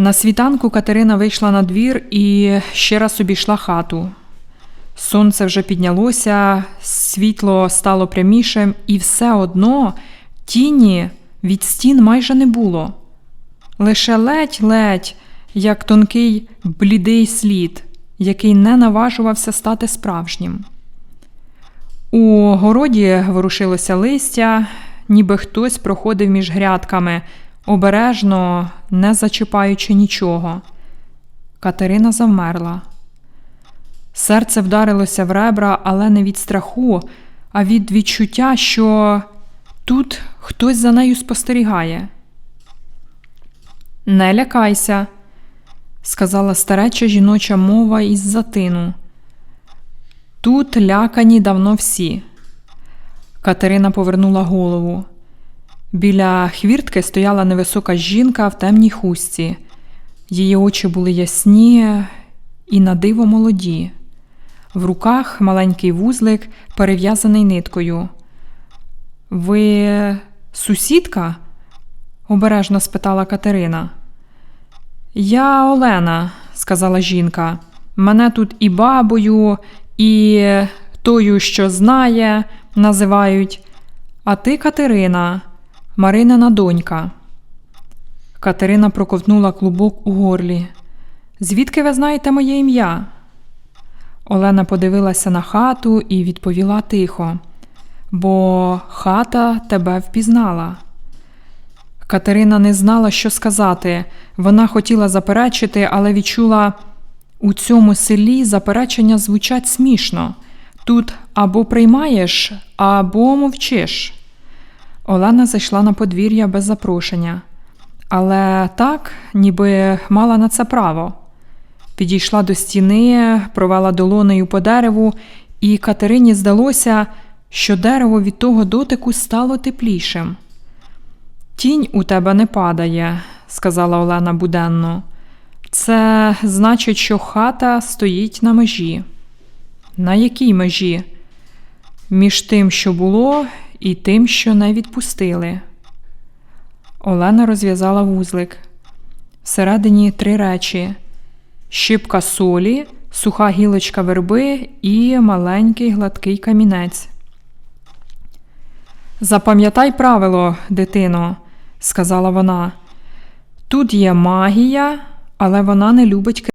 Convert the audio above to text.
На світанку Катерина вийшла на двір і ще раз обійшла хату. Сонце вже піднялося, світло стало прямішим, і все одно тіні від стін майже не було. Лише ледь-ледь, як тонкий блідий слід, який не наважувався стати справжнім. У городі ворушилося листя, ніби хтось проходив між грядками, обережно, не зачіпаючи нічого. Катерина завмерла. Серце вдарилося в ребра, але не від страху, а від відчуття, що тут хтось за нею спостерігає. Не лякайся, сказала стареча жіноча мова із затину. Тут лякані давно всі. Катерина повернула голову. Біля хвіртки стояла невисока жінка в темній хустці. Її очі були ясні і на диво молоді. В руках маленький вузлик, перев'язаний ниткою. Ви сусідка? обережно спитала Катерина. Я Олена, сказала жінка. Мене тут і бабою, і тою, що знає, називають. А ти Катерина, Маринина донька. Катерина проковтнула клубок у горлі. Звідки ви знаєте моє ім'я? Олена подивилася на хату і відповіла тихо, бо хата тебе впізнала. Катерина не знала, що сказати. Вона хотіла заперечити, але відчула у цьому селі заперечення звучать смішно. Тут або приймаєш, або мовчиш. Олена зайшла на подвір'я без запрошення, але так, ніби мала на це право. Підійшла до стіни, провела долонею по дереву, і Катерині здалося, що дерево від того дотику стало теплішим. Тінь у тебе не падає, сказала Олена буденно. Це значить, що хата стоїть на межі. На якій межі? Між тим, що було, і тим, що не відпустили. Олена розв'язала вузлик. Всередині три речі: щипка солі, суха гілочка верби і маленький гладкий камінець. Запам'ятай правило, дитино, сказала вона. Тут є магія, але вона не любить